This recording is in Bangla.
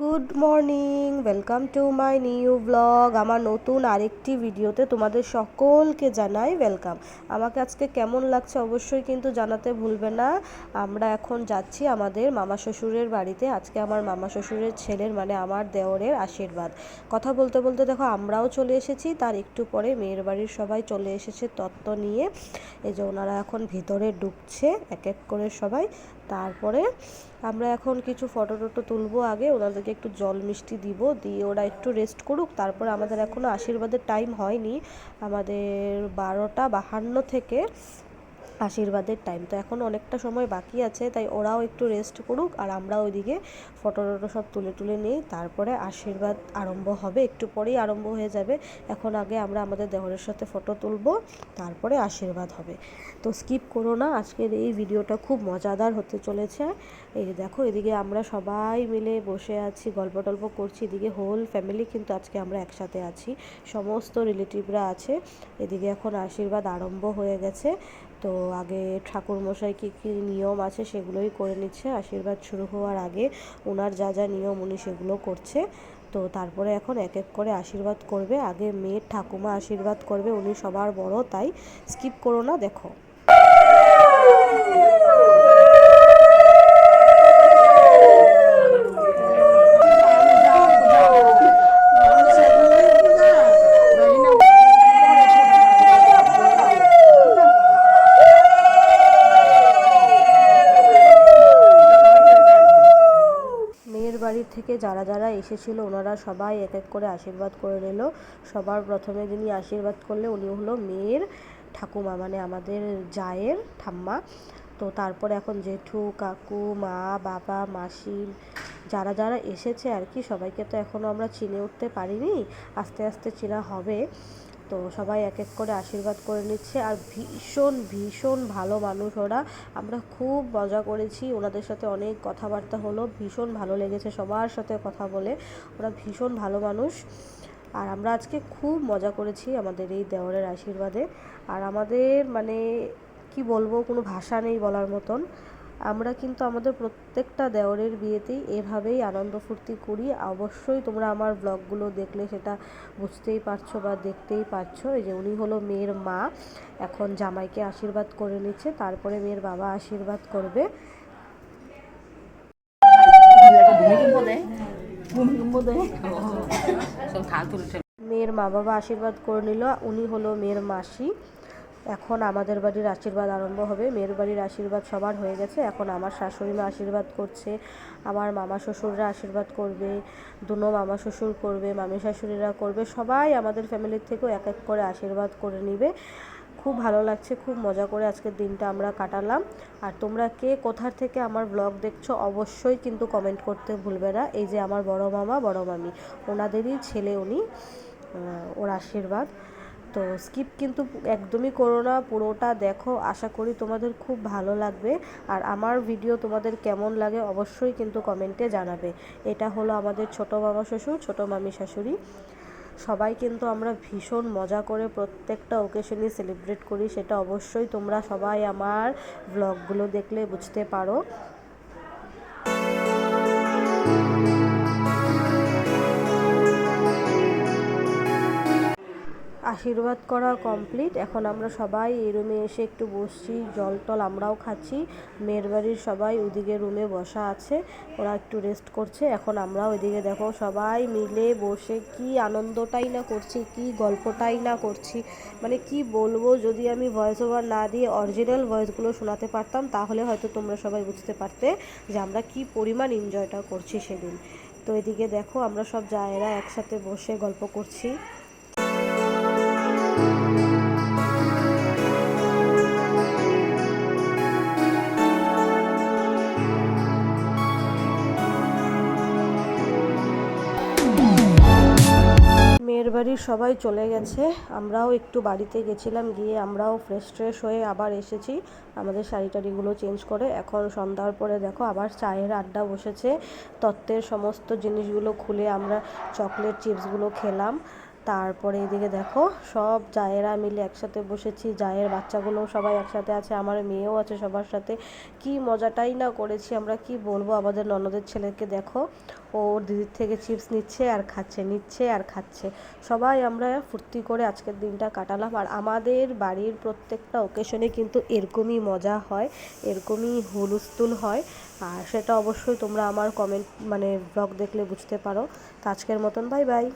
Good morning welcome to my new blog আমার নতুন আরেকটি ভিডিওতে তোমাদের সকলকে জানাই ওয়েলকাম আমাকে আজকে কেমন লাগছে অবশ্যই কিন্তু জানাতে ভুলবে না। আমরা এখন যাচ্ছি আমাদের মামা শ্বশুরের বাড়িতে। আজকে আমার মামা শ্বশুরের ছেলের মানে আমার দেওরের আশীর্বাদ। কথা বলতে বলতে দেখো, আমরাও চলে এসেছি। তার একটু পরে মেয়ের বাড়ির সবাই চলে এসেছে তত্ত্ব নিয়ে। এই যে ওনারা এখন ভিতরে ঢুকছে, এক এক করে সবাই। তারপরে আমরা এখন কিছু ফটো টটো তুলবো আগে, ওনাদেরকে একটু জল মিষ্টি দিব, দিয়ে ওরা একটু রেস্ট করুক, তারপরে আমাদের এখনও আশীর্বাদের টাইম হয়নি। আমাদের বারোটা বাহান্ন থেকে আশীর্বাদের টাইম তো এখন অনেকটা সময় বাকি আছে, তাই ওরাও একটু রেস্ট করুক আর আমরা ওইদিকে ফটো টটো সব তুলে তুলে নিই, তারপরে আশীর্বাদ আরম্ভ হবে। একটু পরেই আরম্ভ হয়ে যাবে। এখন আগে আমরা আমাদের দেহরের সাথে ফটো তুলবো, তারপরে আশীর্বাদ হবে। তো স্কিপ করো না, আজকের এই ভিডিওটা খুব মজাদার হতে চলেছে। এই দেখো, এদিকে আমরা সবাই মিলে বসে আছি, গল্প টল্প করছি, এদিকে হোল ফ্যামিলি কিন্তু আজকে আমরা একসাথে আছি। সমস্ত রিলেটিভরা আছে। এদিকে এখন আশীর্বাদ আরম্ভ হয়ে গেছে। তো আগে ঠাকুরমশাই কী কী নিয়ম আছে সেগুলোই করে নিচ্ছে, আশীর্বাদ শুরু হওয়ার আগে ওনার যা যা নিয়ম উনি সেগুলো করছে। তো তারপরে এখন এক এক করে আশীর্বাদ করবে। আগে মেয়ের ঠাকুমা আশীর্বাদ করবে, উনি সবার বড়, তাই স্কিপ করো না, দেখো। থেকে যারা যারা এসেছিল, ওনারা সবাই এক এক করে আশীর্বাদ করে নিল। সবার প্রথমে যিনি আশীর্বাদ করলে উনি হলো মেয়ের ঠাকুমা মানে আমাদের জায়ের ঠাম্মা। তো তারপর এখন জেঠু, কাকু, মা, বাবা, মাসি যারা যারা এসেছে আর কি, সবাইকে তো এখনও আমরা চিনে উঠতে পারিনি। আস্তে আস্তে চেনা হবে। তো সবাই এক এক করে আশীর্বাদ করে নিচ্ছে আর ভীষণ ভীষণ ভালো মানুষ ওরা। আমরা খুব মজা করেছি, ওনাদের সাথে অনেক কথাবার্তা হলো, ভীষণ ভালো লেগেছে সবার সাথে কথা বলে। ওরা ভীষণ ভালো মানুষ। আর আমরা আজকে খুব মজা করেছি আমাদের এই দেওরের আশীর্বাদে। আর আমাদের মানে কি বলব, কোনো ভাষা নেই বলার মতন। আমরা কিন্তু আমাদের প্রত্যেকটা দেওরের বিয়েতেই এভাবেই আনন্দ ফুর্তি করি। অবশ্যই তোমরা আমার ব্লগগুলো দেখলে সেটা বুঝতেই পারছ বা দেখতেই পারছ। এই যে উনি হলো মেয়ের মা এখন জামাইকে আশীর্বাদ করে নিচ্ছে তারপরে মেয়ের বাবা আশীর্বাদ করবে। মেয়ের মা বাবা আশীর্বাদ করে নিল উনি হলো মেয়ের মাসি। এখন আমাদের বাড়ির আশীর্বাদ আরম্ভ হবে। মেয়ের বাড়ির আশীর্বাদ সবার হয়ে গেছে। এখন আমার শাশুড়ি মা আশীর্বাদ করছে। আমার মামা শ্বশুররা আশীর্বাদ করবে। দুনো মামা শ্বশুর করবে, মামি শাশুড়িরা করবে। সবাই আমাদের ফ্যামিলির থেকেও এক এক করে আশীর্বাদ করে নিবে। খুব ভালো লাগছে, খুব মজা করে আজকের দিনটা আমরা কাটালাম। আর তোমরা কে কোথার থেকে আমার ব্লগ দেখছ অবশ্যই কিন্তু কমেন্ট করতে ভুলবে না। এই যে আমার বড় মামা, বড় মামি। ওনাদেরই ছেলে উনি। ওর আশীর্বাদ। তো স্কিপ কিন্তু একদমই করো না, পুরোটা দেখো, আশা করি তোমাদের খুব ভালো লাগবে। আর আমার ভিডিও তোমাদের কেমন লাগে অবশ্যই কিন্তু কমেন্টে জানাবে। এটা হলো আমাদের ছোট মামা শ্বশুর, ছোট মামি শাশুড়ি। সবাই কিন্তু আমরা ভীষণ মজা করে প্রত্যেকটা ওকেশনই সেলিব্রেট করি, সেটা অবশ্যই তোমরা সবাই আমার ব্লগগুলো দেখলে বুঝতে পারো। আশীর্বাদ করা কমপ্লিট এখন আমরা সবাই এই রুমে এসে একটু বসছি, জল টল আমরাও খাচ্ছি। মেয়ের বাড়ির সবাই ওদিকে রুমে বসা আছে, ওরা একটু রেস্ট করছে। এখন আমরাও ওইদিকে দেখো সবাই মিলে বসে কি আনন্দটাই না করছি, কি গল্পটাই না করছি। মানে কি বলব, যদি আমি ভয়েস ওভার না দিয়ে অরিজিনাল ভয়েসগুলো শোনাতে পারতাম, তাহলে হয়তো তোমরা সবাই বুঝতে পারতে যে আমরা কি পরিমাণ এনজয়টা করছি সেদিন। তো এদিকে দেখো আমরা সব জায়েরা একসাথে বসে গল্প করছি। বাড়ির সবাই চলে গেছে। আমরাও একটু বাড়িতে গেছিলাম, গিয়ে আমরাও ফ্রেশ ট্রেশ হয়ে আবার এসেছি। আমাদের শাড়ি টাড়িগুলো চেঞ্জ করে এখন সন্ধ্যার পরে দেখো আবার চায়ের আড্ডা বসেছে। তত্ত্বের সমস্ত জিনিসগুলো খুলে আমরা চকলেট চিপসগুলো খেলাম। তারপরে এদিকে দেখো, সব জায়েরা মিলে একসাথে বসেছি। জায়ের বাচ্চাগুলো সবাই একসাথে আছে, আমার মেয়েও আছে সবার সাথে। কি মজাটাই না করেছি আমরা, কি বলব? আমাদের ননদের ছেলেকে দেখো, ও ওর দিদির থেকে চিপস নিচ্ছে আর খাচ্ছে, নিচ্ছে আর খাচ্ছে। সবাই আমরা ফুর্তি করে আজকের দিনটা কাটালাম। আর আমাদের বাড়ির প্রত্যেকটা ওকেশনে কিন্তু এরকমই মজা হয়, এরকমই হুলস্থুল হয়। আর সেটা অবশ্যই তোমরা আমার কমেন্ট মানে ব্লগ দেখলে বুঝতে পারো। তো আজকের মতন বাই বাই